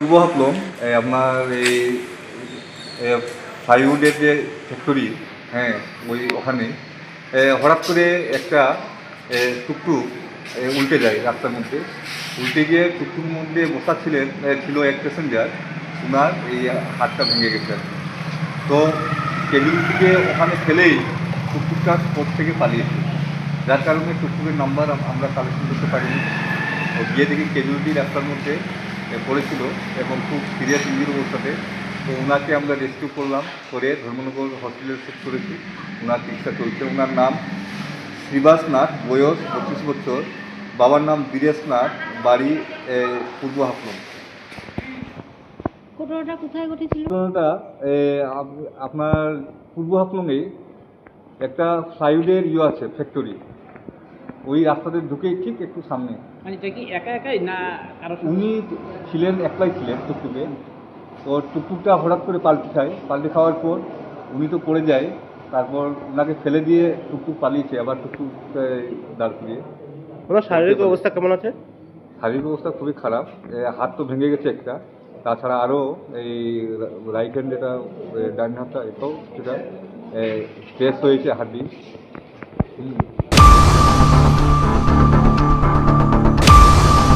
পূর্ব হাফলং আপনার এই প্লাইউডের যে ফ্যাক্টরি হ্যাঁ ওই ওখানে হঠাৎ করে একটা টুকটুক উল্টে যায় রাস্তার মধ্যে। উল্টে গিয়ে টুকটুক মধ্যে বসা ছিলেন ছিল এক প্যাসেঞ্জার ওনার এই হাতটা ভেঙে গেছে তো কেবিন থেকে ওখানে ফেলেই টুকটুকটা স্পট থেকে পালিয়েছে যার কারণে টুকটুকের নাম্বার আমরা কালেকশন করতে পারিনি। গিয়ে দেখি কেজুয়ালিটি রাস্তার মধ্যে। পড়েছিল এবং খুব সিরিয়াস ইঞ্জুরি অবস্থাতে তো ওনাকে আমরা রেস্কিউ করলাম করে ধর্মনগর হসপিটালে শিফট করেছি। ওনার চিকিৎসা চলছে। ওনার নাম শ্রীবাস নাথ বয়স পঁচিশ বছর। বাবার নাম বীরেশ নাথ বাড়ি পূর্ব হাফলং। ঘটনাটা কোথায় ঘটেছিল? ঘটনাটা আপনার পূর্ব হাফলংয়ে একটা ফ্লাইউডের ইয়ে আছে ফ্যাক্টরি ওই রাস্তাতে ঢুকেই ঠিক একটু সামনে। মানে এটা কি একা একাই না কারও উনি ছিলেন একলাই ছিলেন টুকটুকে। তো টুকটুকটা হঠাৎ করে পাল্টে খায়। পাল্টে খাওয়ার পর উনি তো পড়ে যায়। তারপর ওনাকে ফেলে দিয়ে টুকটুক পালিয়েছে আবার টুকটুক দাঁড় করিয়ে। ওনার শারীরিক অবস্থা কেমন আছে? শারীরিক অবস্থা খুবই খারাপ। হাত তো ভেঙে গেছে একটা। তাছাড়া আরও এই রাইট হ্যান্ড যেটা ডান হাতটা এটাও সেটা স্ট্রেস হয়েছে হাড্ডি। হুম।